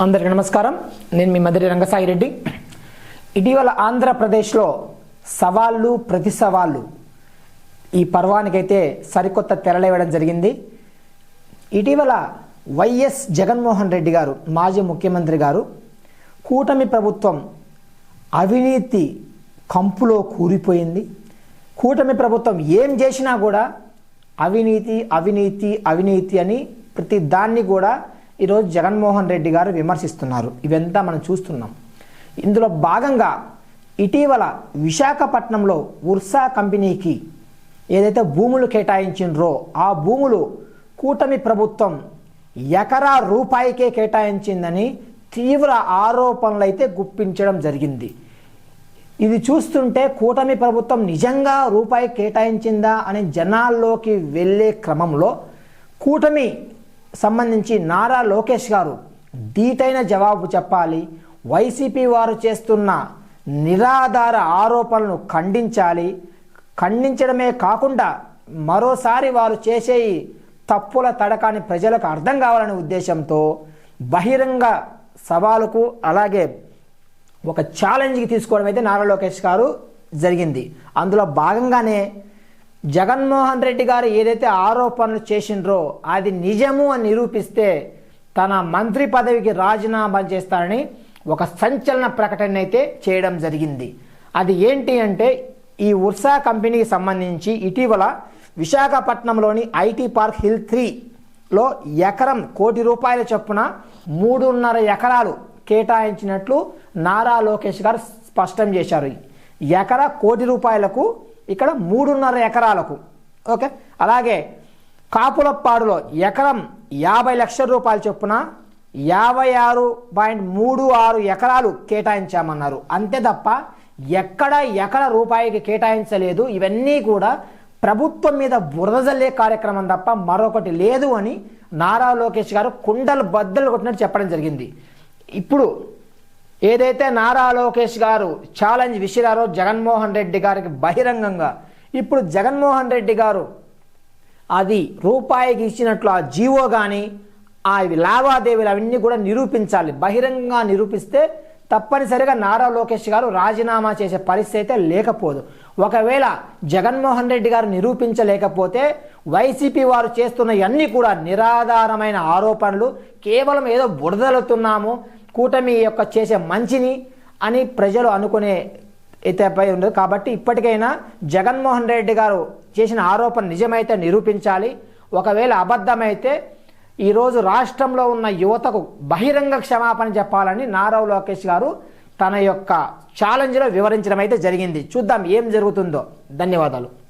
అందరికీ నమస్కారం. నేను మీ మధురి రంగసాయి రెడ్డి. ఇటీవల ఆంధ్రప్రదేశ్లో సవాళ్ళు ప్రతి సవాళ్ళు ఈ పర్వానికైతే సరికొత్త తెరలేవడం జరిగింది. ఇటీవల వైఎస్ జగన్మోహన్ రెడ్డి గారు మాజీ ముఖ్యమంత్రి గారు కూటమి ప్రభుత్వం అవినీతి కంపులో కూరిపోయింది. కూటమి ప్రభుత్వం ఏం చేసినా కూడా అవినీతి అవినీతి అవినీతి అని ప్రతి దాన్ని కూడా ఈరోజు జగన్మోహన్ రెడ్డి గారు విమర్శిస్తున్నారు. ఇవంతా మనం చూస్తున్నాం. ఇందులో భాగంగా ఇటీవల విశాఖపట్నంలో ఉర్సా కంపెనీకి ఏదైతే భూములు కేటాయించిండ్రో ఆ భూములు కూటమి ప్రభుత్వం ఎకరా రూపాయికే కేటాయించిందని తీవ్ర ఆరోపణలు అయితే గుప్పించడం జరిగింది. ఇది చూస్తుంటే కూటమి ప్రభుత్వం నిజంగా రూపాయి కేటాయించిందా అని జనాల్లోకి వెళ్ళే క్రమంలో కూటమి సంబంధించి నారా లోకేష్ గారు దీటైన జవాబు చెప్పాలి. వైసీపీ వారు చేస్తున్న నిరాధార ఆరోపణలను ఖండించాలి. ఖండించడమే కాకుండా మరోసారి వారు చేసే ఈ తప్పుల తడకాన్ని ప్రజలకు అర్థం కావాలనే ఉద్దేశంతో బహిరంగ సవాలుకు అలాగే ఒక ఛాలెంజ్కి తీసుకోవడం అయితే నారా లోకేష్ గారు జరిగింది. అందులో భాగంగానే జగన్మోహన్ రెడ్డి గారు ఏదైతే ఆరోపణలు చేసిండ్రో అది నిజము అని నిరూపిస్తే తన మంత్రి పదవికి రాజీనామా చేస్తానని ఒక సంచలన ప్రకటన అయితే చేయడం జరిగింది. అది ఏంటి అంటే ఈ ఉర్సా కంపెనీకి సంబంధించి ఇటీవల విశాఖపట్నంలోని ఐటీ పార్క్ హిల్ త్రీలో ఎకరం కోటి రూపాయల చొప్పున మూడున్నర ఎకరాలు కేటాయించినట్లు నారా లోకేష్ గారు స్పష్టం చేశారు. ఎకరా కోటి రూపాయలకు ఇక్కడ మూడున్నర ఎకరాలకు ఓకే? అలాగే కాపులప్పాడులో ఎకరం యాభై లక్షల రూపాయల చొప్పున యాభై ఆరు పాయింట్ మూడు ఆరు ఎకరాలు కేటాయించామన్నారు. అంతే తప్ప ఎక్కడ ఎకర రూపాయికి కేటాయించలేదు. ఇవన్నీ కూడా ప్రభుత్వం మీద బురద జల్లే కార్యక్రమం తప్ప మరొకటి లేదు అని నారా లోకేష్ గారు కుండలు బద్దలు కొట్టినట్టు చెప్పడం జరిగింది. ఇప్పుడు ఏదైతే నారా లోకేష్ గారు ఛాలెంజ్ విసిరారో జగన్మోహన్ రెడ్డి గారికి బహిరంగంగా ఇప్పుడు జగన్మోహన్ రెడ్డి గారు అది రూపాయికి ఇచ్చినట్లు ఆ జీవో కానీ ఆ లావాదేవీలు అవన్నీ కూడా నిరూపించాలి. బహిరంగంగా నిరూపిస్తే తప్పనిసరిగా నారా లోకేష్ గారు రాజీనామా చేసే పరిస్థితి అయితే లేకపోదు. ఒకవేళ జగన్మోహన్ రెడ్డి గారు నిరూపించలేకపోతే వైసీపీ వారు చేస్తున్న అన్నీ కూడా నిరాధారమైన ఆరోపణలు. కేవలం ఏదో బుడదలుతున్నాము కూటమి యొక్క చేసే మంచిని అని ప్రజలు అనుకునే ఇతపై ఉండదు. కాబట్టి ఇప్పటికైనా జగన్మోహన్ రెడ్డి గారు చేసిన ఆరోపణ నిజమైతే నిరూపించాలి. ఒకవేళ అబద్ధమైతే ఈరోజు రాష్ట్రంలో ఉన్న యువతకు బహిరంగ క్షమాపణ చెప్పాలని నారావు లోకేష్ గారు తన యొక్క ఛాలెంజ్లో వివరించడం అయితే జరిగింది. చూద్దాం ఏం జరుగుతుందో. ధన్యవాదాలు.